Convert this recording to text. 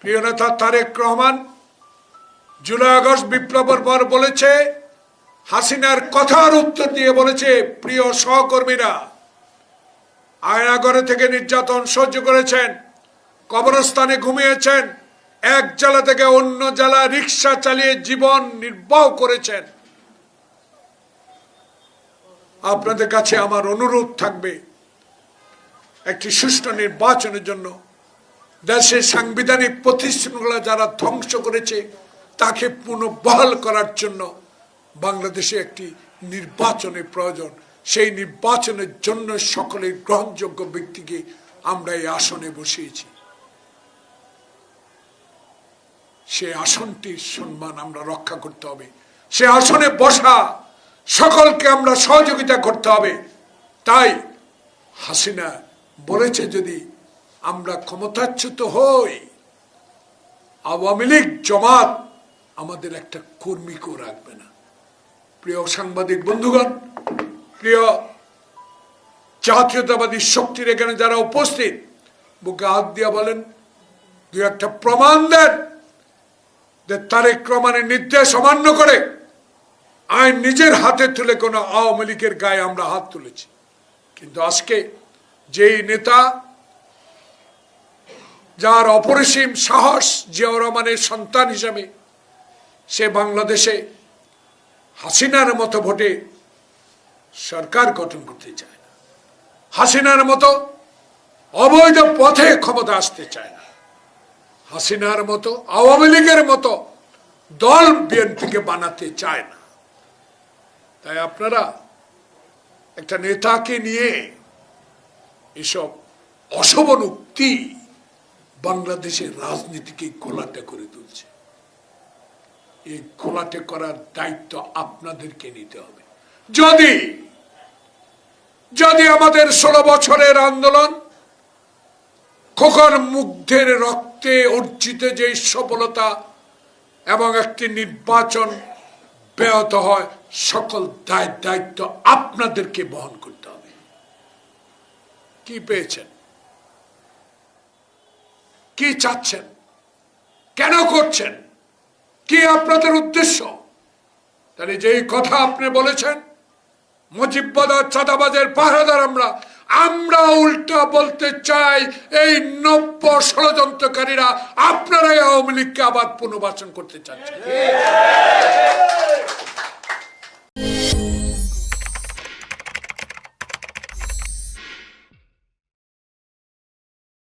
প্রিয় নেতা Tarique Rahman July August বিপ্লবের পর বলেছে, হাসিনার কথার উত্তর দিয়ে বলেছে, প্রিয় সহকর্মীরা আয়নাগরে থেকে নির্যাতন সহ্য করেছেন, কবরস্থানে ঘুমিয়েছেন, এক জেলা থেকে অন্য জেলা রিক্সা চালিয়ে জীবন নির্বাহ করেছেন। আপনাদের কাছে আমার অনুরোধ থাকবে, একটি সুষ্ঠু নির্বাচনের জন্য দেশের সাংবিধানিক প্রতিষ্ঠানগুলো যারা ধ্বংস করেছে, তাকে পুনর্বহাল করার জন্য বাংলাদেশে একটি নির্বাচনের প্রয়োজন। সেই নির্বাচনের জন্য সকলের গ্রহণযোগ্য ব্যক্তিকে আমরা এই আসনে বসিয়েছি। সে আসনটির সম্মান আমরা রক্ষা করতে হবে। সে আসনে বসা সকলকে আমরা সহযোগিতা করতে হবে। তাই হাসিনা বলেছে যদি আমরা ক্ষমতাচ্যুত হই। আওয়ামী লীগ, জমাত আমাদের একটা কর্মীকেও রাখবে না। প্রিয় সাংবাদিক বন্ধুগণ, প্রিয় জাতীয়তাবাদী শক্তির এখানে যারা উপস্থিত বুকে হাত দিয়া বলেন দু একটা প্রমাণ দেন যে তারেক রহমানের নির্দেশ অমান্য করে আইন নিজের হাতে তুলে কোনো আওয়ামী লীগের গায়ে আমরা হাত তুলেছি। কিন্তু আজকে যেই নেতা যার অপরিসীম সাহস জিয়াউর রহমানের সন্তান হিসাবে সে বাংলাদেশে হাসিনার মতো ভোটে সরকার গঠন করতে চায় না। হাসিনার মতো অবৈধ পথে ক্ষমতা আসতে চায় না। হাসিনার মতো আওয়ামী লীগের মতো দল বিএনপিকে বানাতে চায় না। তাই আপনারা একটা নেতাকে নিয়ে এসব অশোভন উক্তি বাংলাদেশের রাজনীতিকে গোলাটে করে তুলছে। এই গোলাটে করার দায়িত্ব আপনাদেরকে নিতে হবে। যদি যদি আমাদের ষোলো বছরের আন্দোলন খোকন মুগ্ধের রক্তে অর্জিত যে সফলতা এবং একটি নির্বাচন ব্যাহত হয়, সকল দায় দায়িত্ব আপনাদেরকে বহন করতে হবে। কি পেয়েছেন? কি চাচ্ছেন? কেন করছেন? কি আপনাদের উদ্দেশ্য? তাহলে যেই কথা আপনি বলেছেন মুজিববাজার চাঁদাবাজের পাহারাদার আমরা আমরা উল্টা বলতে চাই, এই নব্য ষড়যন্ত্রকারীরা আপনারাই আওয়ামী লীগকে আবার পুনর্বাসন করতে চাচ্ছেন।